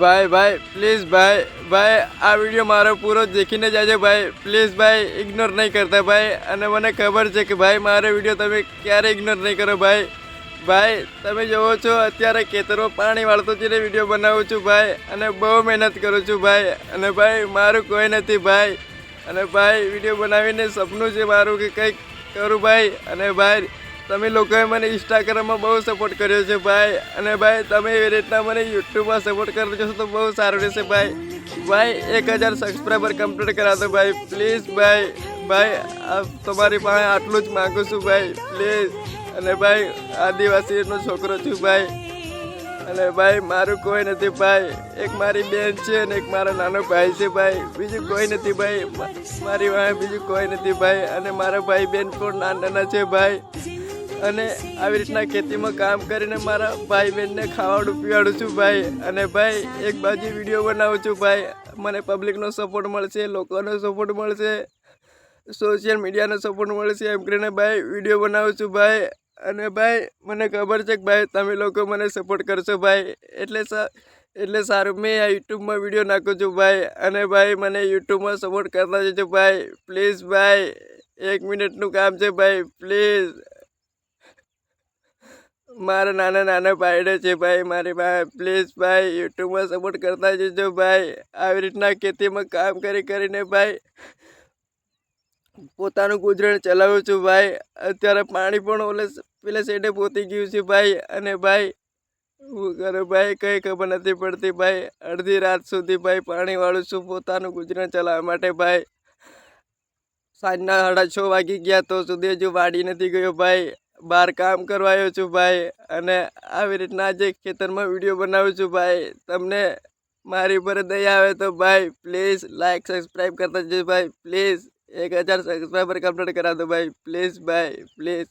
ભાઈ ભાઈ પ્લીઝ ભાઈ ભાઈ, આ વીડિયો મારો પૂરો દેખીને જાજો ભાઈ. પ્લીઝ ભાઈ ઇગ્નોર નહીં કરતા ભાઈ. અને મને ખબર છે કે ભાઈ, મારો વીડિયો તમે ક્યારે ઇગ્નોર નહીં કરો ભાઈ. ભાઈ, તમે જોવો છો, અત્યારે ખેતરમાં પાણી વાળતો જઈને વીડિયો બનાવું છું ભાઈ. અને બહુ મહેનત કરું છું ભાઈ. અને ભાઈ, મારું કોઈ નથી ભાઈ. અને ભાઈ વીડિયો બનાવીને સપનું છે મારું કે કંઈક કરું ભાઈ. અને ભાઈ તમે લોકોએ મને ઇન્સ્ટાગ્રામમાં બહુ સપોર્ટ કર્યો છે ભાઈ. અને ભાઈ, તમે એવી રીતના મને યુટ્યુબમાં સપોર્ટ કરો છો તો બહુ સારું રહેશે ભાઈ. ભાઈ, એક હજાર સબસ્ક્રાઈબર કમ્પ્લીટ કરા દો ભાઈ. પ્લીઝ ભાઈ ભાઈ તમારી પાસે આટલું જ માગું છું ભાઈ. પ્લીઝ અને ભાઈ, આદિવાસીનો છોકરો છું ભાઈ. અને ભાઈ, મારું કોઈ નથી ભાઈ. એક મારી બેન છે અને એક મારો નાનો ભાઈ છે ભાઈ. બીજું કોઈ નથી ભાઈ. મારી પાસે બીજું કોઈ નથી ભાઈ. અને મારા ભાઈ બેન પણ નાના છે ભાઈ. અને આવી રીતના ખેતીમાં કામ કરીને મારા ભાઈ બહેનને ખાવાડું પીવાડું છું ભાઈ. અને ભાઈ, એક બાજુ વીડિયો બનાવું છું ભાઈ. મને પબ્લિકનો સપોર્ટ મળશે, લોકોનો સપોર્ટ મળશે સોશિયલ મીડિયાનો સપોર્ટ મળશે એમ કરીને ભાઈ વીડિયો બનાવું છું ભાઈ. અને ભાઈ, મને ખબર છે કે ભાઈ, તમે લોકો મને સપોર્ટ કરશો ભાઈ. એટલે એટલે સારું, મેં આ યુટ્યુબમાં વીડિયો નાખું છું ભાઈ. અને ભાઈ, મને યુટ્યુબમાં સપોર્ટ કરતા જજો ભાઈ. પ્લીઝ ભાઈ, એક મિનિટનું કામ છે ભાઈ. પ્લીઝ મારા નાના નાના ભાઈડે છે ભાઈ, મારી ભાઈ પ્લીઝ ભાઈ યુટ્યુબમાં સપોર્ટ કરતા જજો ભાઈ. આવી રીતના ખેતીમાં કામ કરી કરીને ભાઈ, પોતાનું ગુજરાન ચલાવું છું ભાઈ. અત્યારે પાણી પણ ઓલે પેલા સાઈડે પોતી ગયું છે ભાઈ. અને ભાઈ, હું કરું ભાઈ કંઈ ખબર નથી પડતી ભાઈ. અડધી રાત સુધી ભાઈ પાણી વાળું છું પોતાનું ગુજરાન ચલાવવા માટે ભાઈ. સાંજના સાડા છ વાગી ગયા તો સુધી હજુ વાડી નથી ગયો ભાઈ. બહાર કામ કરવા આવ્યો છું ભાઈ અને આવી રીતના આજે ખેતરમાં વીડિયો બનાવું છું ભાઈ. તમને મારી પર દયા આવે તો ભાઈ પ્લીઝ લાઈક સબસ્ક્રાઈબ કરતા જજો ભાઈ. પ્લીઝ એક હજાર સબસ્ક્રાઈબર કમ્પ્લીટ કરા દો ભાઈ. પ્લીઝ ભાઈ પ્લીઝ